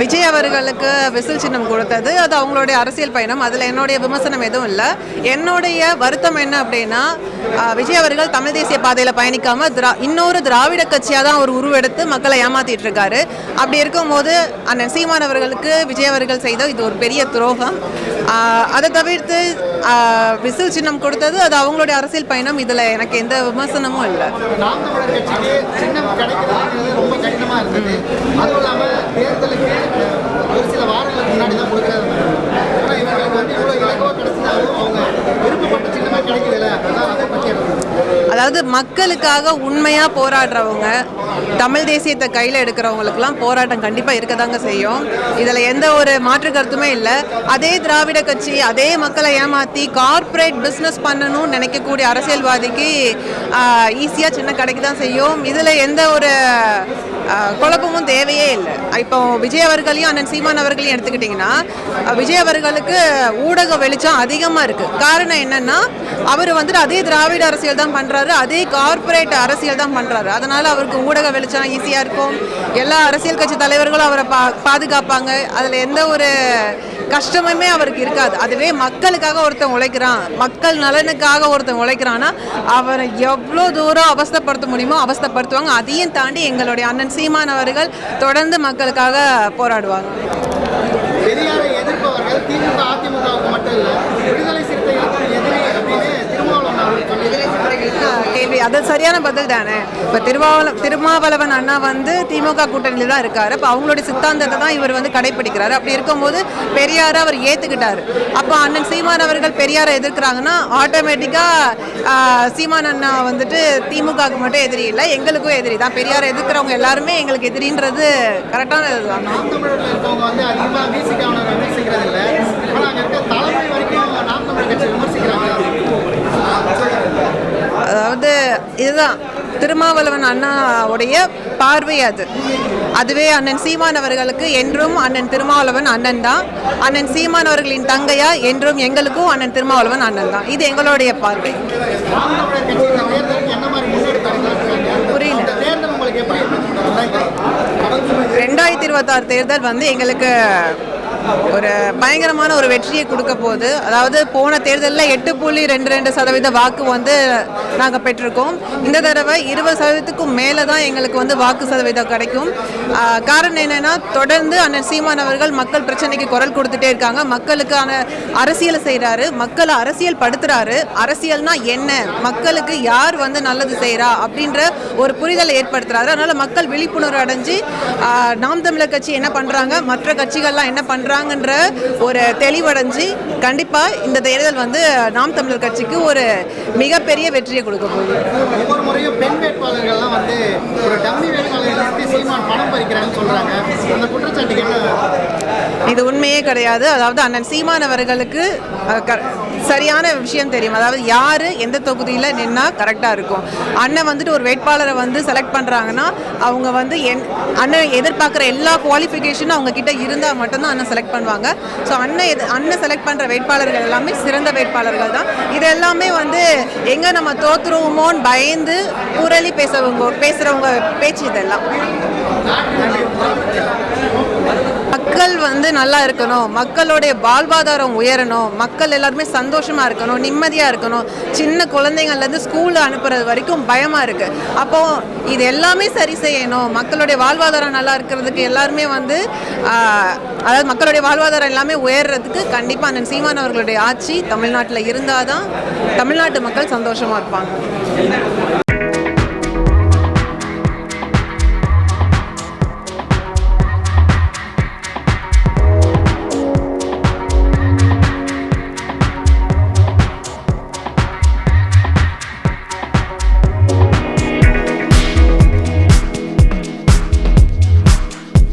விஜய் அவர்களுக்கு விசில் சின்னம் கொடுத்தது. அது அவங்களுடைய அரசியல் பயணம். அதில் என்னுடைய விமர்சனம் எதுவும் இல்லை. என்னுடைய வருத்தம் என்ன அப்படின்னா விஜய் அவர்கள் தமிழ் தேசிய பாதையில் பயணிக்காமல் திரா இன்னொரு திராவிட கட்சியாக தான் அவர் உருவெடுத்து மக்களை ஏமாத்திட்டு இருக்காரு. அப்படி இருக்கும்போது அண்ணன் சீமான் அவர்களுக்கு விஜய் அவர்கள் செய்த இது ஒரு பெரிய துரோகம். அதை தவிர்த்து விசில் சின்னம் கொடுத்தது அது அவங்களுடைய அரசியல் பயணம். இதில் எனக்கு எந்த விமர்சனமும் இல்லை. நாம் சின்னம் ரொம்ப அதுவும் தேர்தலுக்கு ஒரு சில வாரங்களுக்கு முன்னாடி தான் இவங்களுக்கு வந்து அவங்க விருப்பப்பட்ட அதான் அதை அதாவது மக்களுக்காக உண்மையாக போராடுறவங்க தமிழ் தேசியத்தை கையில் எடுக்கிறவங்களுக்குலாம் போராட்டம் கண்டிப்பாக இருக்க தாங்க செய்யும். இதில் எந்த ஒரு மாற்று கருத்துமே இல்லை. அதே திராவிட கட்சி அதே மக்களை ஏமாற்றி கார்ப்பரேட் பிஸ்னஸ் பண்ணணும்னு நினைக்கக்கூடிய அரசியல்வாதிக்கு ஈஸியாக சின்ன கடைக்கு தான் செய்யும். இதில் எந்த ஒரு குழப்பமும் தேவையே இல்லை. இப்போ விஜய் அவர்களையும் அண்ணன் சீமான் அவர்களையும் எடுத்துக்கிட்டிங்கன்னா விஜய் அவர்களுக்கு ஊடக வெளிச்சம் அதிகமாக இருக்குது காரணம் என்னென்னா அவர் வந்துட்டு அதே திராவிட அரசியல் தான் பண்ணுறாரு அதே கார்ப்பரேட் அரசியல் தான் பண்ணுறாரு அதனால் அவருக்கு ஊடக வெளிச்சம் ஈஸியாக இருக்கும். எல்லா அரசியல் கட்சி தலைவர்களும் அவரை பா பாதுகாப்பாங்க. அதில் எந்த ஒரு கஷ்டமுமே அவருக்கு இருக்காது. அதுவே மக்களுக்காக ஒருத்தன் உழைக்கிறான். மக்கள் நலனுக்காக ஒருத்தன் உழைக்கிறான்னா அவரை எவ்வளோ தூரம் அவஸ்தைப்படுத்த முடியுமோ அவஸ்தைப்படுத்துவாங்க. அதையும் தாண்டி எங்களுடைய அண்ணன் சீமான் அவர்கள் தொடர்ந்து மக்களுக்காக போராடுவாங்க. பெரியாரை எதிர்ப்பவர்கள் திமுக அதிமுகவுக்கு மட்டும் இல்லை விடுதலை சிறுத்தைகள் எதிரி அப்படின்னு திருமாவளவன் அவர்கள் சொல்லியிருக்காங்க கேள்வி அது சரியான பதில் தானே? இப்போ திருமாவள திருமாவளவன் அண்ணா வந்து திமுக கூட்டணியில் தான் இருக்கார். அப்போ அவங்களுடைய சித்தாந்தத்தை தான் இவர் வந்து கடைப்பிடிக்கிறாரு. அப்படி இருக்கும்போது பெரியாரை அவர் ஏற்றுக்கிட்டார் அப்போ அண்ணன் சீமான் அவர்கள் பெரியாரை எதிர்க்கிறாங்கன்னா ஆட்டோமேட்டிக்காக சீமான் அண்ணா வந்துட்டு திமுகவுக்கு மட்டும் எதிரி இல்லை எங்களுக்கும் எதிரி தான். பெரியாரை எதிர்க்கிறவங்க எல்லாருமே எங்களுக்கு எதிரின்றது கரெக்டான இதுதான் நாம் தமிழர்ல இருக்கவங்க வந்து அதிகமா விசிகாவனை விமர்சிக்கிறது இல்ல ஆனா அங்க இருக்க தலைமை வரைக்கும் நாம் தமிழர் கட்சி விமர்சிக்கிறாங்க அதாவது இதுதான். திருமாவளவன் அண்ணாவுடைய பார்வை அது. அதுவே அண்ணன் சீமான் அவர்களுக்கு என்றும் அண்ணன் திருமாவளவன் அண்ணன் தான். அண்ணன் சீமான் அவர்களின் தங்கையா என்றும் எங்களுக்கும் அண்ணன் திருமாவளவன் அண்ணன் தான். இது எங்களுடைய பார்வை. புரியல. ரெண்டாயிரத்தி இருபத்தாறு தேர்தல் வந்து எங்களுக்கு ஒரு பயங்கரமான ஒரு வெற்றியை கொடுக்க போகுது. அதாவது போன தேர்தலில் எட்டு புள்ளி ரெண்டு ரெண்டு சதவீத வாக்கு வந்து நாங்கள் பெற்றிருக்கோம். இந்த தடவை இருபது சதவீதத்துக்கும் மேலே தான் எங்களுக்கு வந்து வாக்கு சதவீதம் கிடைக்கும். காரணம் என்னென்னா தொடர்ந்து அண்ணன் சீமான் அவர்கள் மக்கள் பிரச்சனைக்கு குரல் கொடுத்துட்டே இருக்காங்க. மக்களுக்கான அரசியலை செய்கிறாரு மக்களை அரசியல் படுத்துறாரு. அரசியல்னா என்ன? மக்களுக்கு யார் வந்து நல்லது செய்கிறா அப்படின்ற ஒரு புரிதலை ஏற்படுத்துறாரு. அதனால மக்கள் விழிப்புணர்வு அடைஞ்சு நாம் தமிழர் கட்சி என்ன பண்ணுறாங்க மற்ற கட்சிகள்லாம் என்ன பண்ணுறாங்க பண்ணுறாங்கன்ற ஒரு தெளிவடைஞ்சு கண்டிப்பாக இந்த தேர்தல் வந்து நாம் தமிழர் கட்சிக்கு ஒரு மிகப்பெரிய வெற்றியை கொடுக்க போகுது. ஒவ்வொரு முறையும் பெண் வேட்பாளர்கள்லாம் வந்து ஒரு டம்மி வேட்பாளர்களை சீமான் பணம் பறிக்கிறாங்கன்னு சொல்றாங்க. அந்த குற்றச்சாட்டுக்கு இது உண்மையே கிடையாது. அதாவது அண்ணன் சீமான் அவர்களுக்கு அஹ், க- சரியான விஷயம் தெரியும். அதாவது யார் எந்த தொகுதியில் நின்னா கரெக்டாக இருக்கும். அண்ணன் வந்துட்டு ஒரு வேட்பாளரை வந்து செலக்ட் பண்ணுறாங்கன்னா அவங்க வந்து என் அண்ணன் எதிர்பார்க்குற எல்லா குவாலிஃபிகேஷனும் அவங்க கிட்ட இருந்தால் மட்டும்தான் அண்ணன் செலக்ட் பண்ணுவாங்க. ஸோ அண்ணன் எது அண்ணன் செலக்ட் பண்ணுற வேட்பாளர்கள் எல்லாமே சிறந்த வேட்பாளர்கள் தான். இது எல்லாமே வந்து எங்கே நம்ம தோத்துருவோமோன்னு பயந்து புரளி பேசுறவங்க பேசுகிறவங்க பேச்சு இதெல்லாம். மக்கள் வந்து நல்லா இருக்கணும். மக்களுடைய வாழ்வாதாரம் உயரணும். மக்கள் எல்லாருமே சந்தோஷமா இருக்கணும் நிம்மதியா இருக்கணும். சின்ன குழந்தைங்கள்லேருந்து ஸ்கூலில் அனுப்புறது வரைக்கும் பயமா இருக்கு. அப்போ இது எல்லாமே சரி செய்யணும். மக்களுடைய வாழ்வாதாரம் நல்லா இருக்கிறதுக்கு எல்லாருமே வந்து அதாவது மக்களுடைய வாழ்வாதாரம் எல்லாமே உயர்றதுக்கு கண்டிப்பாக அண்ணன் சீமான் அவர்களுடைய ஆட்சி தமிழ்நாட்டில் இருந்தால் தான் தமிழ்நாட்டு மக்கள் சந்தோஷமா இருப்பாங்க.